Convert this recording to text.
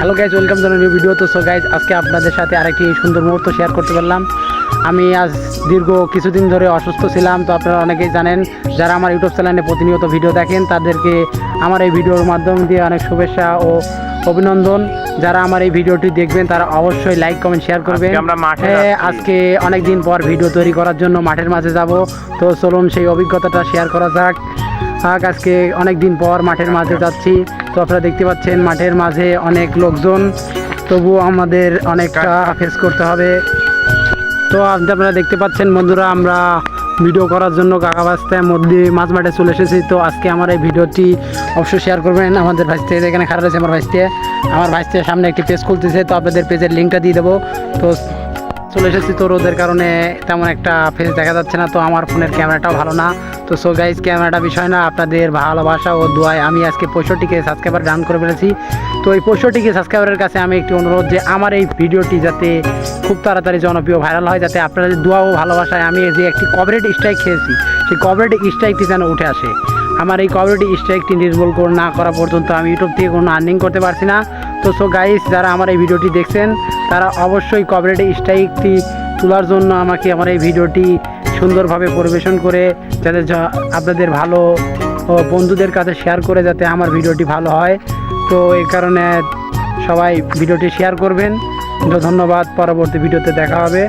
Hello guys welcome new video তো so guys আজকে আপনাদের সাথে আরেকটি সুন্দর মুহূর্ত শেয়ার করতে পারলাম। আমি আজ দীর্ঘ কিছুদিন ধরে অসুস্থ ছিলাম তো আপনারা অনেকেই জানেন যারা আমার ইউটিউব চ্যানেলে প্রতিনিয়ত ভিডিও দেখেন তাদেরকে আমার এই ভিডিওর মাধ্যম দিয়ে অনেক শুভেচ্ছা ও অভিনন্দন। যারা আমার এই ভিডিওটি দেখবেন তারা অবশ্যই লাইক কমেন্ট শেয়ার করবেন। আমরা মাঠে হ্যাঁ, আজকে অনেক দিন পর ভিডিও তৈরি করার জন্য মাঠের মাঝে যাব। তো চলুন সেই অভিজ্ঞতাটা শেয়ার করা যাক। থাক, আজকে অনেক দিন পর মাঠের মাঝে যাচ্ছি। তো আপনারা দেখতে পাচ্ছেন, মাঠের মাঝে অনেক লোকজন। তবু আমাদের অনেকটা ফেস করতে হবে। তো আপনি আপনারা দেখতে পাচ্ছেন বন্ধুরা, আমরা ভিডিও করার জন্য কাকা বাস্তায় মধ্যে মাঝ মাঠে চলে এসেছি। তো আজকে আমার এই ভিডিওটি অবশ্যই শেয়ার করবেন। আমাদের ভাইস্তে এখানে খারাপ রয়েছে আমার ভাইস্তে আমার ভাইস্তের সামনে একটি পেজ খুলতেছে। তো আপনাদের পেজের লিঙ্কটা দিয়ে দেবো। তো চলে এসেছি তো রোদের কারণে তেমন একটা ফেস দেখা যাচ্ছে না, তো আমার ফোনের ক্যামেরাটাও ভালো না। তো সো গাইজ ক্যামেরাটা বিষয় না, আপনাদের ভালোবাসা ও দোয়ায় আমি আজকে পঁয়ষট্টিকে সাবস্ক্রাইবার ডান করে ফেলেছি। তো এই পঁয়ষট্টিকে সাবস্ক্রাইবারের কাছে আমি একটি অনুরোধ যে, আমার এই ভিডিওটি যাতে খুব তাড়াতাড়ি জনপ্রিয় ভাইরাল হয়, যাতে আপনাদের দোয়া ও ভালোবাসায় আমি যে একটি কভারেট স্ট্রাইক খেয়েছি, সেই কভারেট স্ট্রাইকটি যেন উঠে আসে। আমার এই কভারেট স্ট্রাইকটি নির্মূল না করা পর্যন্ত আমি ইউটিউব থেকে কোনো আর্নিং করতে পারছি না। তো সো গাইস যারা আমার এই ভিডিওটি দেখছেন, তারা অবশ্যই কবরেটে স্ট্রাইকটি তোলার জন্য আমাকে আমার এই ভিডিওটি সুন্দরভাবে পরিবেশন করে, যাতে আপনাদের ভালো বন্ধুদের কাছে শেয়ার করে যাতে আমার ভিডিওটি ভালো হয়। তো, এই কারণে সবাই ভিডিওটি শেয়ার করবেন। ধন্যবাদ, পরবর্তী ভিডিওতে দেখা হবে।